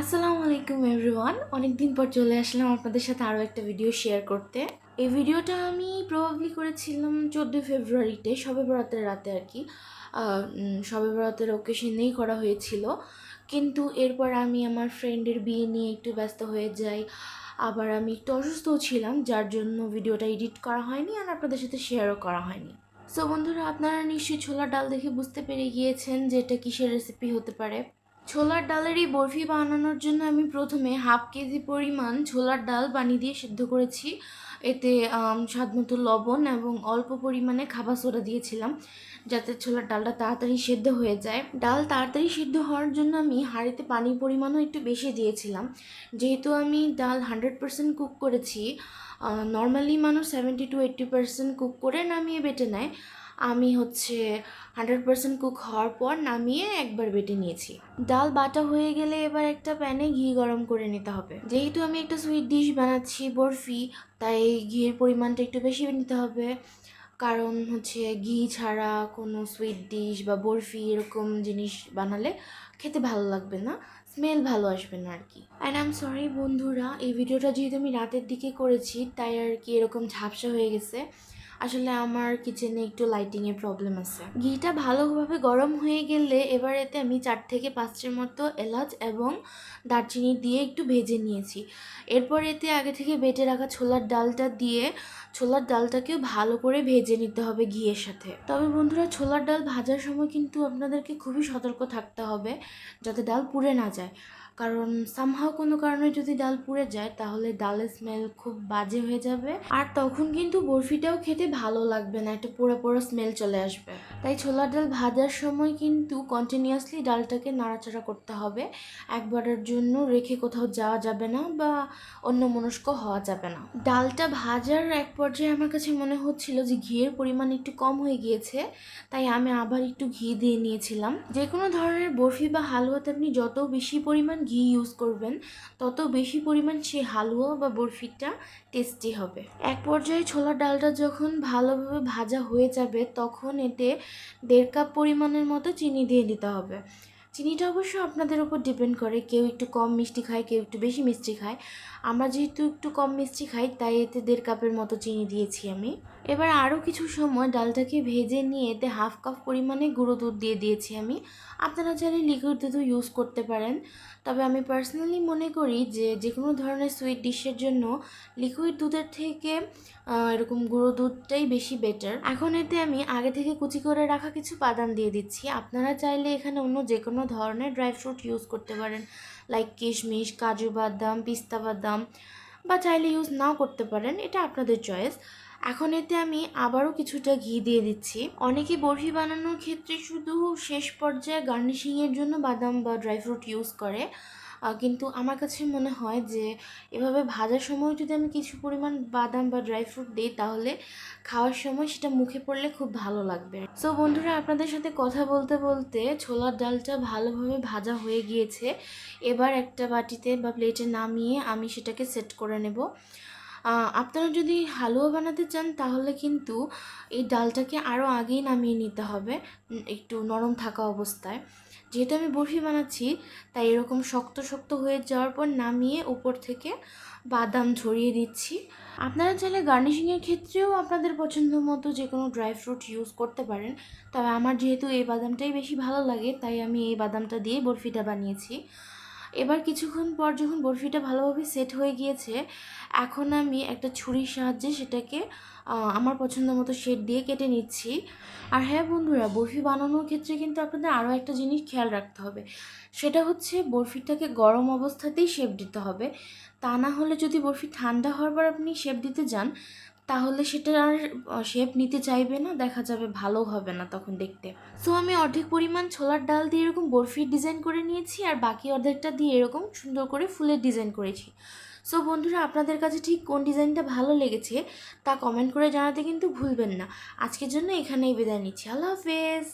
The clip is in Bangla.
আসসালামু আলাইকুম এভরিওয়ান। অনেক দিন পর চলে আসলাম আপনাদের সাথে আরও একটা ভিডিও শেয়ার করতে। এই ভিডিওটা আমি প্রবাবলি করেছিলাম চোদ্দোই ফেব্রুয়ারিতে সবে বরাতের রাতে আর কি। সবে বরাতের ওকেশনেই করা হয়েছিল। কিন্তু এরপর আমি আমার ফ্রেন্ডের বিয়ে নিয়ে একটু ব্যস্ত হয়ে যাই। আবার আমি একটু অসুস্থও ছিলাম, যার জন্য ভিডিওটা এডিট করা হয়নি আর আপনাদের সাথে শেয়ারও করা হয়নি। সো বন্ধুরা, আপনারা নিশ্চয়ই ছোলার ডাল দেখে বুঝতে পেরে গিয়েছেন যে এটা কিসের রেসিপি হতে পারে। ছোলার ডালের এই বরফি বানানোর জন্য আমি প্রথমে হাফ কেজি পরিমাণ ছোলার ডাল পানি দিয়ে সিদ্ধ করেছি। এতে আম, স্বাদ মতো লবণ এবং অল্প পরিমাণে খাবার সোডা দিয়েছিলাম যাতে ছোলার ডালটা তাড়াতাড়ি সেদ্ধ হয়ে যায়। ডাল তাড়াতাড়ি সিদ্ধ হওয়ার জন্য আমি হাঁড়িতে পানির পরিমাণও একটু বেশি দিয়েছিলাম। যেহেতু আমি ডাল হান্ড্রেড পার্সেন্ট কুক করেছি নর্মালি মানুষ seventy to eighty percent cook করে নামিয়ে বেটে নেয়। আমি হচ্ছে হান্ড্রেড পার্সেন্ট কুক হওয়ার পর নামিয়ে একবার বেটে নিয়েছি। ডাল বাটা হয়ে গেলে এবার একটা প্যানে ঘি গরম করে নিতে হবে। যেহেতু আমি একটা সুইট ডিশ বানাচ্ছি, বরফি, তাই ঘিয়ের পরিমাণটা একটু বেশি নিতে হবে। কারণ হচ্ছে ঘি ছাড়া কোনো সুইট ডিশ বা বরফি এরকম জিনিস বানালে খেতে ভালো লাগবে না স্মেল ভালো আসবে না আর কি। অ্যান্ড আই এম সরি বন্ধুরা, এই ভিডিওটা যেহেতু আমি রাতের দিকে করেছি, তাই আর কি এরকম ঝাপসা হয়ে গেছে। আসলে আমার কিচেনে একটু লাইটিংয়ের প্রবলেম আছে। ঘিটা ভালোভাবে গরম হয়ে গেলে এবার এতে আমি চার থেকে পাঁচটার মতো এলাচ এবং দারচিনি দিয়ে একটু ভেজে নিয়েছি। এরপর এতে আগে থেকে বেটে রাখা ছোলার ডালটা দিয়ে ছোলার ডালটাকেও ভালো করে ভেজে নিতে হবে ঘিয়ের সাথে। তবে বন্ধুরা, ছোলার ডাল ভাজার সময় কিন্তু আপনাদেরকে খুবই সতর্ক থাকতে হবে যাতে ডাল পুড়ে না যায়। কারণ সামহাও কোনো কারণে যদি ডাল পুড়ে যায়, তাহলে ডালের স্মেল খুব বাজে হয়ে যাবে। আর তখন কিন্তু বরফিটাও খেতে ভালো লাগবে না, একটা পোড়া পোড়া স্মেল চলে আসবে। তাই ছোলার ডাল ভাজার সময় কিন্তু কন্টিনিউয়াসলি ডালটাকে নাড়াচাড়া করতে হবে। একবারের জন্য রেখে কোথাও যাওয়া যাবে না বা অন্য মনস্ক হওয়া যাবে না। ডালটা ভাজার এক পর্যায়ে আমার কাছে মনে হচ্ছিল যে ঘিয়ের পরিমাণ একটু কম হয়ে গিয়েছে, তাই আমি আবার একটু ঘি দিয়ে নিয়েছিলাম। যে কোনো ধরনের বরফি বা হালুয়াতে আপনি যত বেশি পরিমাণ ঘি ইউজ করবেন, তত বেশি পরিমাণ সেই হালুয়া বা বরফিটা টেস্টি হবে। এক পর্যায়ে ছোলার ডালটা যখন ভালোভাবে ভাজা হয়ে যাবে, তখন এতে দেড় কাপ পরিমাণের মতো চিনি দিয়ে দিতে হবে। চিনিটা অবশ্য আপনাদের উপর ডিপেন্ড করে, কেউ একটু কম মিষ্টি খায়, কেউ একটু বেশি মিষ্টি খায়। আমরা যেহেতু একটু কম মিষ্টি খাই, তাই এতে দেড় কাপের মতো চিনি দিয়েছি আমি। এবার আরও কিছু সময় ডালটাকে ভেজে নিয়ে এতে হাফ কাপ পরিমাণে গুঁড়ো দুধ দিয়ে দিয়েছি আমি। আপনারা চাইলে লিকুইড দুধও ইউজ করতে পারেন। তবে আমি পার্সোনালি মনে করি যে যে কোনো ধরনের সুইট ডিশের জন্য লিকুইড দুধের থেকে এরকম গুঁড়ো দুধটাই বেশি বেটার এখন এতে আমি আগে থেকে কুচি করে রাখা কিছু বাদাম দিয়ে দিচ্ছি। আপনারা চাইলে এখানে অন্য যে কোনো ধরনের ড্রাই ফ্রুট ইউজ করতে পারেন। লাইক কিশমিশ, কাজু বাদাম, পিস্তা বাদাম বা চাইলে ইউজ নাও করতে পারেন, এটা আপনাদের চয়েস এখন এতে আমি আবারও কিছুটা ঘি দিয়ে দিচ্ছি। অনেকে বরফি বানানোর ক্ষেত্রে শুধু শেষ পর্যায়ে গার্নিশিংয়ের জন্য বাদাম বা ড্রাই ফ্রুট ইউজ করে। কিন্তু আমার কাছে মনে হয় যে, এভাবে ভাজার সময় যদি আমি কিছু পরিমাণ বাদাম বা ড্রাই ফ্রুট দিই, তাহলে খাওয়ার সময় সেটা মুখে পড়লে খুব ভালো লাগবে। সো বন্ধুরা, আপনাদের সাথে কথা বলতে বলতে ছোলার ডালটা ভালোভাবে ভাজা হয়ে গিয়েছে। এবার একটা বাটিতে বা প্লেটে নামিয়ে আমি সেটাকে সেট করে নেব। আপনারা যদি হালুয়া বানাতে চান, তাহলে কিন্তু এই ডালটাকে আরও আগেই নামিয়ে নিতে হবে একটু নরম থাকা অবস্থায়। যেহেতু আমি বরফি বানাচ্ছি, তাই এরকম শক্ত শক্ত হয়ে যাওয়ার পর নামিয়ে উপর থেকে বাদাম ছড়িয়ে দিচ্ছি। আপনারা চাইলে গার্নিশিংয়ের ক্ষেত্রেও আপনাদের পছন্দ মতো যে কোনো ড্রাই ফ্রুট ইউজ করতে পারেন। তবে আমার যেহেতু এই বাদামটাই বেশি ভালো লাগে, তাই আমি এই বাদামটা দিয়ে বরফিটা বানিয়েছি। এবার কিছুক্ষণ পর যখন বরফিটা ভালোভাবে সেট হয়ে গিয়েছে, এখন আমি একটা ছুরির সাহায্যে সেটাকে আমার পছন্দ মতো শেড দিয়ে কেটে নিচ্ছি। আর হ্যাঁ বন্ধুরা, বরফি বানানোর ক্ষেত্রে কিন্তু আপনাদের আরও একটা জিনিস খেয়াল রাখতে হবে। সেটা হচ্ছে বরফিটাকে গরম অবস্থাতেই শেপ দিতে হবে। তা না হলে যদি বরফি ঠান্ডা হওয়ার পর আপনি শেপ দিতে যান তাহলে সেটা আর শেপ নিতে চাইবে না, দেখা যাবে ভালো হবে না তখন দেখতে। সো আমি অর্ধেক পরিমাণ ছোলার ডাল দিয়ে এরকম বরফির ডিজাইন করে নিয়েছি, আর বাকি অর্ধেকটা দিয়ে এরকম সুন্দর করে ফুলের ডিজাইন করেছি। সো বন্ধুরা, আপনাদের কাছে ঠিক কোন ডিজাইনটা ভালো লেগেছে তা কমেন্ট করে জানাতে কিন্তু ভুলবেন না। আজকের জন্য এখানেই বিদায় নিচ্ছি। আল্লাহ হাফেজ!